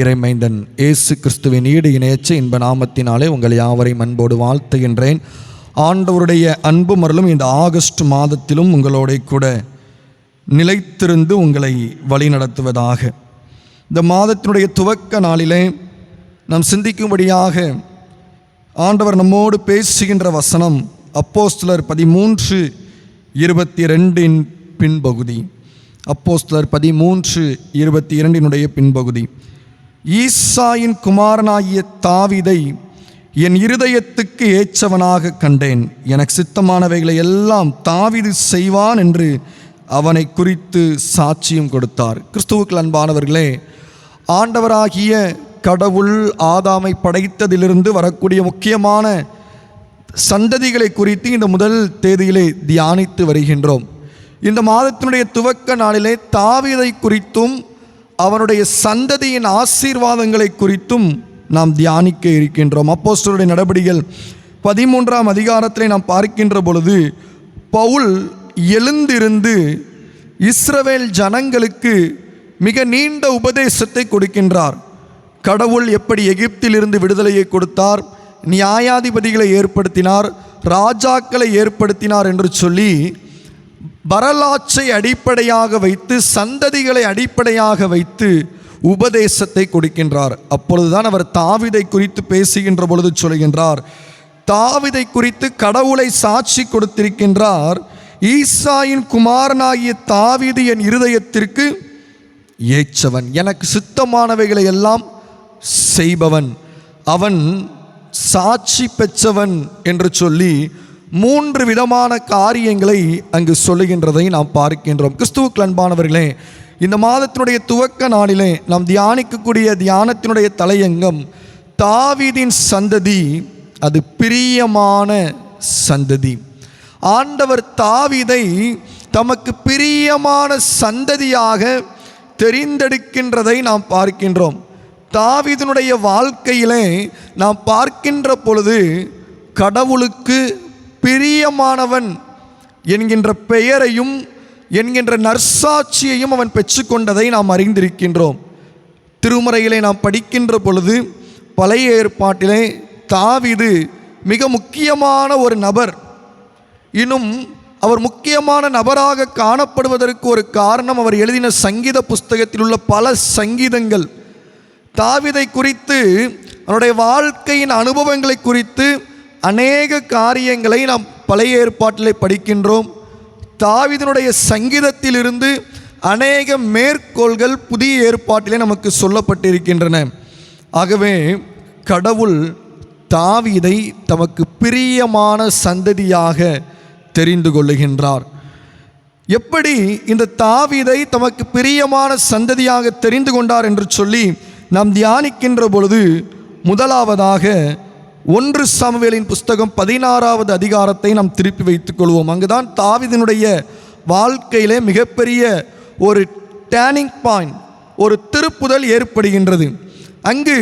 இறைமைந்தன் இயேசு கிறிஸ்துவின் ஈடு இணையச்ச இன்ப நாமத்தினாலே உங்கள் யாவரையும் அன்போடு வாழ்த்துகின்றேன். ஆண்டவருடைய அன்பு மரலும் இந்த ஆகஸ்ட் மாதத்திலும் உங்களோட கூட நிலைத்திருந்து உங்களை வழிநடத்துவதாக இந்த மாதத்தினுடைய துவக்க நாளிலே நாம் சிந்திக்கும்படியாக ஆண்டவர் நம்மோடு பேசுகின்ற வசனம் அப்போஸ்தலர் பதிமூன்று இருபத்தி ரெண்டின் பின்பகுதி. அப்போஸ்தலர் பதிமூன்று இருபத்தி இரண்டினுடைய பின்பகுதி. ஈசாயின் குமாரனாகிய தாவிதை என் இருதயத்துக்கு ஏற்றவனாக கண்டேன். எனக்கு சித்தமானவைகளை எல்லாம் தாவிது செய்வான் என்று அவனை குறித்து சாட்சியம் கொடுத்தார். கிறிஸ்துவுக்கு அன்பானவர்களே ஆண்டவராகிய கடவுள் ஆதாமை படைத்ததிலிருந்து வரக்கூடிய முக்கியமான சந்ததிகளை குறித்து இந்த முதல் தேதியிலே தியானித்து வருகின்றோம். இந்த மாதத்தினுடைய துவக்க நாளிலே தாவீதை குறித்தும் அவனுடைய சந்ததியின் ஆசீர்வாதங்களை குறித்தும் நாம் தியானிக்க இருக்கின்றோம். அப்போஸ்டருடைய நடவடிக்கைகள் பதிமூன்றாம் அதிகாரத்திலே நாம் பார்க்கின்ற பொழுது பவுல் எழுந்திருந்து இஸ்ரவேல் ஜனங்களுக்கு மிக நீண்ட உபதேசத்தை கொடுக்கின்றார். கடவுள் எப்படி எகிப்திலிருந்து விடுதலையை கொடுத்தார் நியாயாதிபதிகளை ஏற்படுத்தினார் ராஜாக்களை ஏற்படுத்தினார் என்று சொல்லி வரலாற்றை அடிப்படையாக வைத்து சந்ததிகளை அடிப்படையாக வைத்து உபதேசத்தை கொடுக்கின்றார். அப்பொழுதுதான் அவர் தாவிதை குறித்து பேசுகின்ற பொழுது சொல்கின்றார் தாவிதை குறித்து கடவுளை சாட்சி கொடுத்திருக்கின்றார். ஈசாயின் குமாரனாகிய தாவிது என் இருதயத்திற்கு ஏற்றவன். எனக்கு சித்தமானவைகளை எல்லாம் செய்பவன். அவன் சாட்சி பெற்றவன் என்று சொல்லி மூன்று விதமான காரியங்களை அங்கு சொல்லுகின்றதை நாம் பார்க்கின்றோம். கிறிஸ்துவுக்கு அன்பானவர்களே இந்த மாதத்தினுடைய துவக்க நாளிலே நாம் தியானிக்கக்கூடிய தியானத்தினுடைய தலையங்கம் தாவிதின் சந்ததி. அது பிரியமான சந்ததி. ஆண்டவர் தாவீதை தமக்கு பிரியமான சந்ததியாக தெரிந்தெடுக்கின்றதை நாம் பார்க்கின்றோம். தாவிதனுடைய வாழ்க்கையிலே நாம் பார்க்கின்ற பொழுது கடவுளுக்கு பிரியமானவன் என்கின்ற பெயரையும் என்கின்ற நற்சாட்சியையும் அவன் பெற்றுக்கொண்டதை நாம் அறிந்திருக்கின்றோம். திருமறையிலே நாம் படிக்கின்ற பொழுது பழைய ஏற்பாட்டிலே தாவிது மிக முக்கியமான ஒரு நபர். இன்னும் அவர் முக்கியமான நபராக காணப்படுவதற்கு ஒரு காரணம் அவர் எழுதின சங்கீத புஸ்தகத்தில் உள்ள பல சங்கீதங்கள். தாவிதை குறித்து அவருடைய வாழ்க்கையின் அனுபவங்களை குறித்து அநேக காரியங்களை நாம் பழைய ஏற்பாட்டிலே படிக்கின்றோம். தாவிதனுடைய சங்கீதத்திலிருந்து அநேக மேற்கோள்கள் புதிய ஏற்பாட்டிலே நமக்கு சொல்லப்பட்டிருக்கின்றன. ஆகவே கடவுள் தாவீதை தமக்கு பிரியமான சந்ததியாக தெரிந்து கொள்ளுகின்றார். எப்படி இந்த தாவிதை தமக்கு பிரியமான சந்ததியாக தெரிந்து கொண்டார் என்று சொல்லி நாம் தியானிக்கின்ற பொழுது முதலாவதாக ஒன்று சாமுவேலின் புஸ்தகம் பதினாறாவது அதிகாரத்தை நாம் திருப்பி வைத்துக் கொள்வோம் அங்குதான் தாவிதனுடைய வாழ்க்கையிலே மிகப்பெரிய ஒரு டேர்னிங் பாயிண்ட் ஒரு திருப்புதல் ஏற்படுகின்றது. அங்கு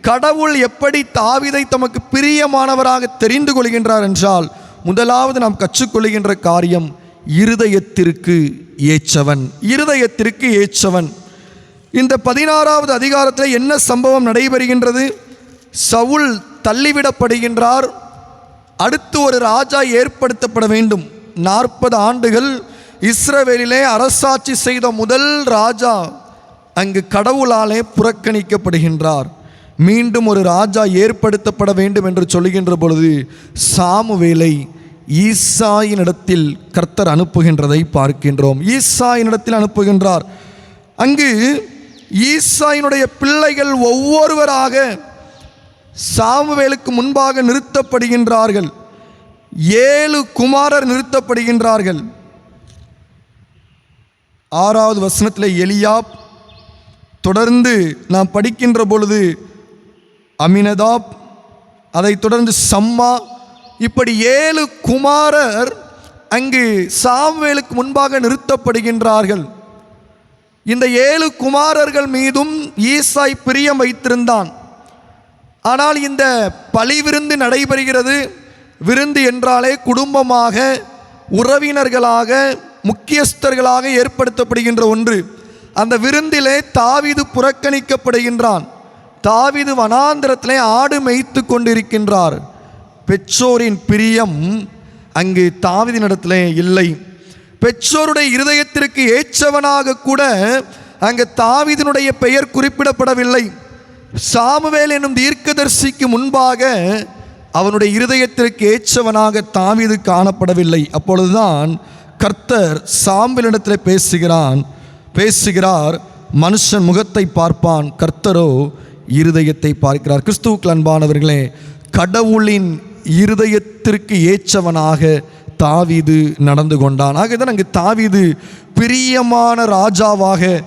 கடவுள் எப்படி தாவிதை தமக்கு பிரியமானவராக தெரிந்து கொள்கின்றார் என்றால் முதலாவது நாம் கற்றுக்கொள்கின்ற காரியம் இருதயத்திற்கு ஏற்றவன் இருதயத்திற்கு ஏற்றவன். இந்த பதினாறாவது அதிகாரத்தில் என்ன சம்பவம் நடைபெறுகின்றது? சவுல் தள்ளிவிடப்படுகின்றார். அடுத்து ஒரு ராஜா ஏற்படுத்தப்பட வேண்டும். நாற்பது ஆண்டுகள் இஸ்ரவேலிலே அரசாட்சி செய்த முதல் ராஜா அங்கு கடவுளாலே புறக்கணிக்கப்படுகின்றார். மீண்டும் ஒரு ராஜா ஏற்படுத்தப்பட வேண்டும் என்று சொல்லுகின்ற பொழுது சாமுவேலை ஈசாயினிடத்தில் கர்த்தர் அனுப்புகின்றதை பார்க்கின்றோம். ஈசாயினிடத்தில் அனுப்புகின்றார். அங்கு ஈசாயினுடைய பிள்ளைகள் ஒவ்வொருவராக சாமுவேலுக்கு முன்பாக நிறுத்தப்படுகின்றார்கள். ஏழு குமாரர் நிறுத்தப்படுகின்றார்கள். ஆறாவது வசனத்தில் எலியாப் தொடர்ந்து நாம் படிக்கின்ற பொழுது அமினதாப் அதைத் தொடர்ந்து சம்மா இப்படி ஏழு குமாரர் அங்கு சாமுவேலுக்கு முன்பாக நிறுத்தப்படுகின்றார்கள். இந்த ஏழு குமாரர்கள் மீதும் ஈசாய் பிரியம் வைத்திருந்தான். ஆனால் இந்த பழி விருந்து நடைபெறுகிறது. விருந்து என்றாலே குடும்பமாக உறவினர்களாக முக்கியஸ்தர்களாக ஏற்படுத்தப்படுகின்ற ஒன்று. அந்த விருந்திலே தாவிது புறக்கணிக்கப்படுகின்றான். தாவிது வனாந்திரத்திலே ஆடு மேய்த்து கொண்டிருக்கின்றார். பெற்றோரின் பிரியம் அங்கு தாவிதினிடத்திலே இல்லை. பெற்றோருடைய இருதயத்திற்கு ஏற்றவனாக கூட அங்கு தாவீதினுடைய பெயர் குறிப்பிடப்படவில்லை. சாமுவேல் என்னும் தீர்க்கதர்சிக்கு முன்பாக அவனுடைய இருதயத்திற்கு ஏற்றவனாக தாவீது காணப்படவில்லை. அப்பொழுதுதான் கர்த்தர் சாம்பலிடத்தில் பேசுகிறான். பேசுகிறார் மனுஷன் முகத்தை பார்ப்பான் கர்த்தரோ இருதயத்தை பார்க்கிறார். கிறிஸ்துவுக்கு அன்பானவர்களே கடவுளின் இருதயத்திற்கு ஏற்றவனாக தாவிது நடந்து கொண்டான். ஆகதான் அங்கு தாவிது பிரியமான ராஜாவாக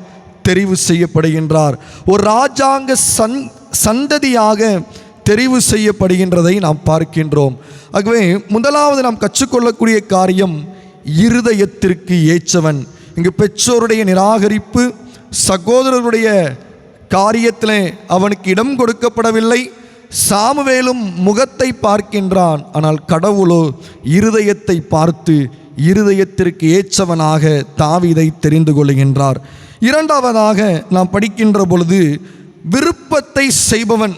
தெரிவு செய்யப்படுகின்றார். ஒரு ராஜாங்க சந் சந்ததியாக தெரிவு செய்யப்படுகின்றதை நாம் பார்க்கின்றோம். ஆகவே முதலாவது நாம் கற்றுக்கொள்ளக்கூடிய காரியம் இருதயத்திற்கு ஏற்றவன். இங்கு பெற்றோருடைய நிராகரிப்பு சகோதரருடைய காரியத்திலே அவனுக்கு இடம் கொடுக்கப்படவில்லை. சாமுவேலும் முகத்தை பார்க்கின்றான். ஆனால் கடவுளோ இருதயத்தை பார்த்து இருதயத்திற்கு ஏற்றவனாக தாவிதை தெரிந்து கொள்கின்றார். இரண்டாவதாக நாம் படிக்கின்ற பொழுது விருப்பத்தை செய்பவன்.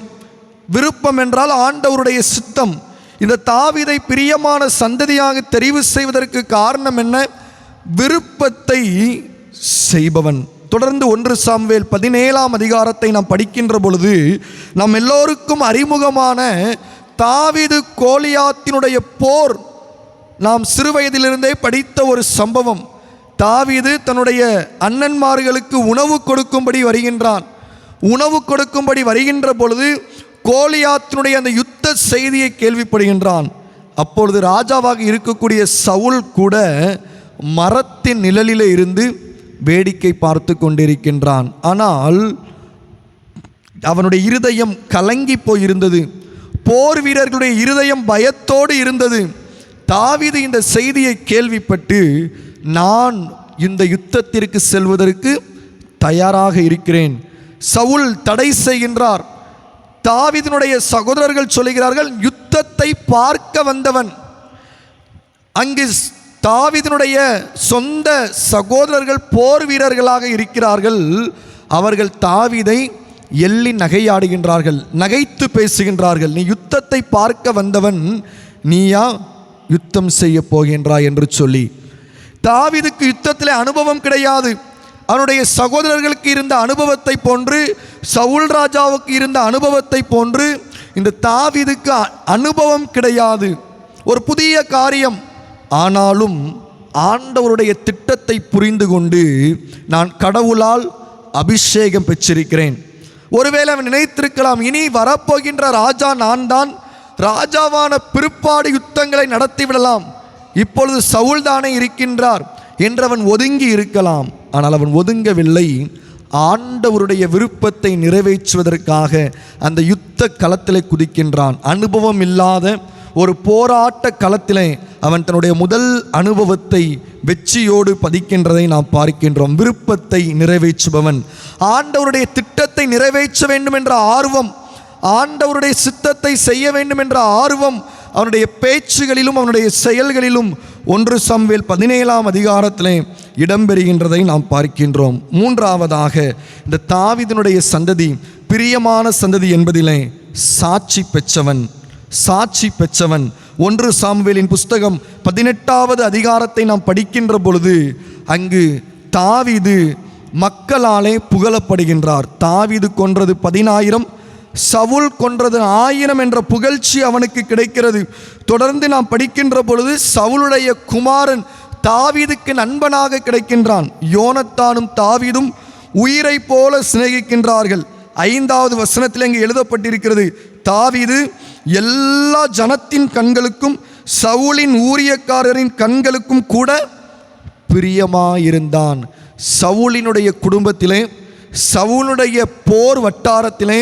விருப்பம் என்றால் ஆண்டவருடைய சித்தம். இந்த தாவிதை பிரியமான சந்ததியாக தெரிவு செய்வதற்கு காரணம் என்ன? விருப்பத்தை செய்பவன். தொடர்ந்து ஒன்று சாம்வேல் பதினேழாம் அதிகாரத்தை நாம் படிக்கின்ற பொழுது நம் எல்லோருக்கும் அறிமுகமான தாவிது கோலியாத்தினுடைய போர். நாம் சிறுவயதிலிருந்தே படித்த ஒரு சம்பவம். தாவீது தன்னுடைய அண்ணன்மார்களுக்கு உணவு கொடுக்கும்படி வருகின்றான். உணவு கொடுக்கும்படி வருகின்ற பொழுது கோலியாத்தினுடைய அந்த யுத்த செய்தியை கேள்விப்படுகின்றான். அப்பொழுது ராஜாவாக இருக்கக்கூடிய சவுல் கூட மரத்தின் நிழலில் இருந்து வேடிக்கை பார்த்து கொண்டிருக்கின்றான். ஆனால் அவனுடைய இருதயம் கலங்கி போயிருந்தது. போர் வீரர்களுடைய இருதயம் பயத்தோடு இருந்தது. தாவீது இந்த செய்தியை கேள்விப்பட்டு நான் இந்த யுத்தத்திற்கு செல்வதற்கு தயாராக இருக்கிறேன். சவுல் தடை செய்கின்றார். தாவிதனுடைய சகோதரர்கள் சொல்லுகிறார்கள் யுத்தத்தை பார்க்க வந்தவன். அங்கு தாவிதனுடைய சொந்த சகோதரர்கள் போர் வீரர்களாக இருக்கிறார்கள். அவர்கள் தாவிதை எள்ளி நகையாடுகின்றார்கள் நகைத்து பேசுகின்றார்கள். நீ யுத்தத்தை பார்க்க வந்தவன் நீயா யுத்தம் செய்ய போகின்றாய் என்று சொல்லி தாவிதுக்கு யுத்தத்தில் அனுபவம் கிடையாது. அவனுடைய சகோதரர்களுக்கு இருந்த அனுபவத்தை போன்று சவுல் ராஜாவுக்கு இருந்த அனுபவத்தை போன்று இந்த தாவிதுக்கு அனுபவம் கிடையாது. ஒரு புதிய காரியம். ஆனாலும் ஆண்டவருடைய திட்டத்தை புரிந்து கொண்டு நான் கடவுளால் அபிஷேகம் பெற்றிருக்கிறேன். ஒருவேளை அவன் நினைத்திருக்கலாம் இனி வரப்போகின்ற ராஜா நான் தான் ராஜாவான பிற்பாடு யுத்தங்களை நடத்திவிடலாம் இப்பொழுது சவுல் தானே இருக்கின்றார் என்றவன் ஒதுங்கி இருக்கலாம். ஆனால் அவன் ஒதுங்கவில்லை. ஆண்டவருடைய விருப்பத்தை நிறைவேற்றுவதற்காக அந்த யுத்த களத்திலே குதிக்கின்றான். அனுபவம் இல்லாத ஒரு போராட்ட களத்திலே அவன் தன்னுடைய முதல் அனுபவத்தை வெற்றியோடு பதிக்கின்றதை நாம் பார்க்கின்றோம். விருப்பத்தை நிறைவேற்றுபவன். ஆண்டவருடைய திட்டத்தை நிறைவேற்ற வேண்டும் என்ற ஆர்வம் ஆண்டவருடைய சித்தத்தை செய்ய வேண்டும் என்ற ஆர்வம் அவனுடைய பேச்சுகளிலும் அவனுடைய செயல்களிலும் ஒன்று சம்வேல் பதினேழாம் அதிகாரத்திலே இடம்பெறுகின்றதை நாம் பார்க்கின்றோம். மூன்றாவதாக இந்த தாவீதினுடைய சந்ததி பிரியமான சந்ததி என்பதிலே சாட்சி பெற்றவன் சாட்சி பெற்றவன். ஒன்று சாமுவேலின் புஸ்தகம் பதினெட்டாவது அதிகாரத்தை நாம் படிக்கின்ற பொழுது அங்கு தாவிது மக்களாலே புகழப்படுகின்றார். தாவிது கொன்றது பதினாயிரம் சவுல் கொன்றது ஆயிரம் என்ற புகழ்ச்சி அவனுக்கு கிடைக்கிறது. தொடர்ந்து நாம் படிக்கின்ற பொழுது சவுளுடைய குமாரன் தாவீதுக்கு நண்பனாக கிடைக்கின்றான். யோனத்தானும் தாவீதும் உயிரை போல சிநேகிக்கின்றார்கள். ஐந்தாவது வசனத்தில் இங்கே எழுதப்பட்டிருக்கிறது தாவீது எல்லா ஜனத்தின் கண்களுக்கும் சவுலின் ஊரியக்காரரின் கண்களுக்கும் கூட பிரியமாயிருந்தான். சவுலினுடைய குடும்பத்திலே சவுலுடைய போர் வட்டாரத்திலே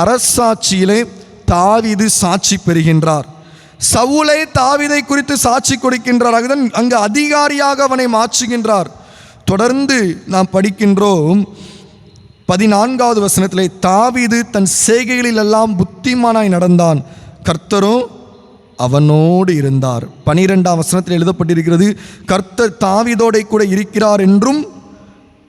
அரசாட்சியிலே தாவிது சாட்சி பெறுகின்றார். சவுலே தாவீதை குறித்து சாட்சி கொடுக்கின்றார் அதுதான் அங்கு அதிகாரியாக அவனை மாற்றுகின்றார். தொடர்ந்து நாம் படிக்கின்றோம் பதினான்காவது வசனத்திலே தாவிது தன் செய்கைகளில் எல்லாம் புத்திமானாய் நடந்தான். கர்த்தரும் அவனோடு இருந்தார். பனிரெண்டாம் வசனத்தில் எழுதப்பட்டிருக்கிறது கர்த்தர் தாவீதோடே கூட இருக்கிறார் என்றும்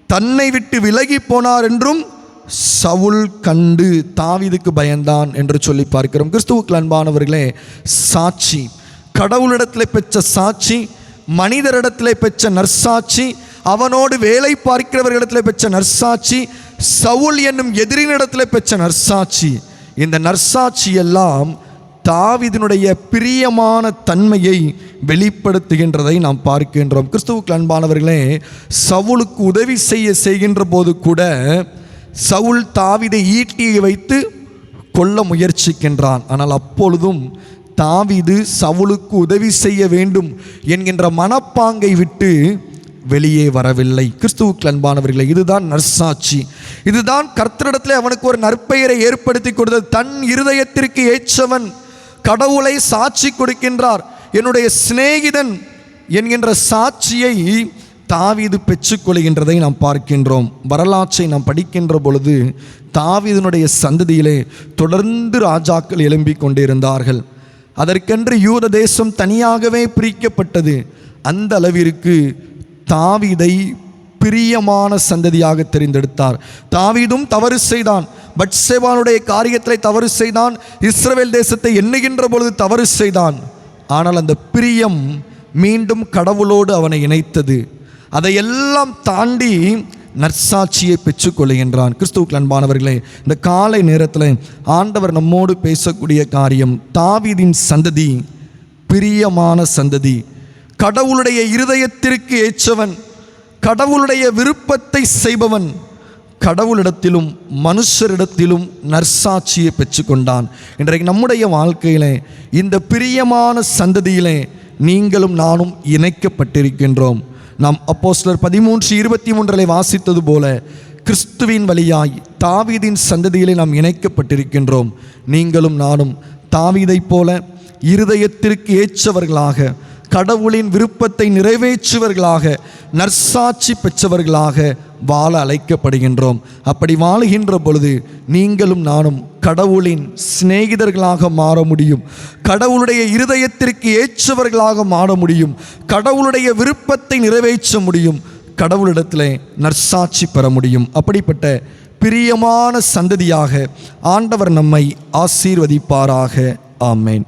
தன்னை விட்டு விலகி போனார் என்றும் சவுல் கண்டு தாவிதுக்கு பயந்தான் என்று சொல்லி பார்க்கிறோம். கிறிஸ்துவுக்கு அன்பானவர்களே சாட்சி. கடவுளிடத்தில் பெற்ற சாட்சி மனிதரிடத்தில் பெற்ற நற்சாட்சி அவனோடு வேலை பார்க்கிறவர்களிடத்தில் பெற்ற நற்சாட்சி சவுல் என்னும் எதிரினிடத்தில் பெற்ற நற்சாட்சி. இந்த நற்சாட்சி எல்லாம் தாவிதனுடைய பிரியமான தன்மையை வெளிப்படுத்துகின்றதை நாம் பார்க்கின்றோம். கிறிஸ்துவுக்கு அன்பானவர்களே சவுலுக்கு உதவி செய்ய செய்கின்ற போது கூட சவுல் தாவிதை ஈட்டியை வைத்து கொல்ல முயற்சிக்கின்றான். ஆனால் அப்பொழுதும் தாவிது சவுலுக்கு உதவி செய்ய வேண்டும் என்கின்ற மனப்பாங்கை விட்டு வெளியே வரவில்லை. கிறிஸ்துவுக்கு அன்பானவர்களே இதுதான் நற்சாட்சி. இதுதான் கர்த்தரிடத்தில் அவனுக்கு ஒரு நற்பெயரை ஏற்படுத்தி கொடுத்தது. தன் இருதயத்திற்கு ஏற்றவன் கடவுளை சாட்சி கொடுக்கின்றார். என்னுடைய சிநேகிதன் என்கின்ற சாட்சியை தாவீது பெற்றுக்கொள்கின்றதை நாம் பார்க்கின்றோம். வரலாற்றை நாம் படிக்கின்ற பொழுது தாவீதனுடைய சந்ததியிலே தொடர்ந்து ராஜாக்கள் எழும்பிக் கொண்டிருந்தார்கள். அதற்கென்று யூத தேசம் தனியாகவே பிரிக்கப்பட்டது. அந்த அளவிற்கு தாவீதை பிரியமான சந்ததியாக தெரிந்தெடுத்தார். தாவீதும் தவறு செய்தான். பட்சேவானுடைய காரியத்தை தவறு செய்தான். இஸ்ரவேல் தேசத்தை எண்ணுகின்ற பொழுது தவறு செய்தான். ஆனால் அந்த பிரியம் மீண்டும் கடவுளோடு அவனை இணைத்தது. அதையெல்லாம் தாண்டி நற்சாட்சியை பெற்றுக்கொள்கின்றான் கிறிஸ்துவுக்கு அன்பானவர்களே இந்த காலை நேரத்தில் ஆண்டவர் நம்மோடு பேசக்கூடிய காரியம் தாவீதின் சந்ததி பிரியமான சந்ததி. கடவுளுடைய இருதயத்திற்கு ஏற்றவன் கடவுளுடைய விருப்பத்தை செய்பவன் கடவுளிடத்திலும் மனுஷரிடத்திலும் நற்சாட்சியை பெற்றுக்கொண்டான் இன்றைக்கு நம்முடைய வாழ்க்கையிலே இந்த பிரியமான சந்ததியிலே நீங்களும் நானும் இணைக்கப்பட்டிருக்கின்றோம். நாம் அப்போஸ்லர் பதிமூன்று இருபத்தி மூன்றிலே வாசித்தது போல கிறிஸ்துவின் வழியாய் தாவீதின் சந்ததியிலே நாம் இணைக்கப்பட்டிருக்கின்றோம். நீங்களும் நானும் தாவீதைப் போல இருதயத்திற்கு ஏற்றவர்களாக கடவுளின் விருப்பத்தை நிறைவேற்றுவர்களாக நற்சாட்சி பெற்றவர்களாக வாழ அழைக்கப்படுகின்றோம். அப்படி வாழுகின்ற பொழுது நீங்களும் நானும் கடவுளின் சிநேகிதர்களாக மாற முடியும். கடவுளுடைய இருதயத்திற்கு ஏற்றவர்களாக மாற முடியும். கடவுளுடைய விருப்பத்தை நிறைவேற்ற முடியும். கடவுளிடத்தில் நற்சாட்சி பெற முடியும். அப்படிப்பட்ட பிரியமான சந்ததியாக ஆண்டவர் நம்மை ஆசீர்வதிப்பாராக. ஆமேன்.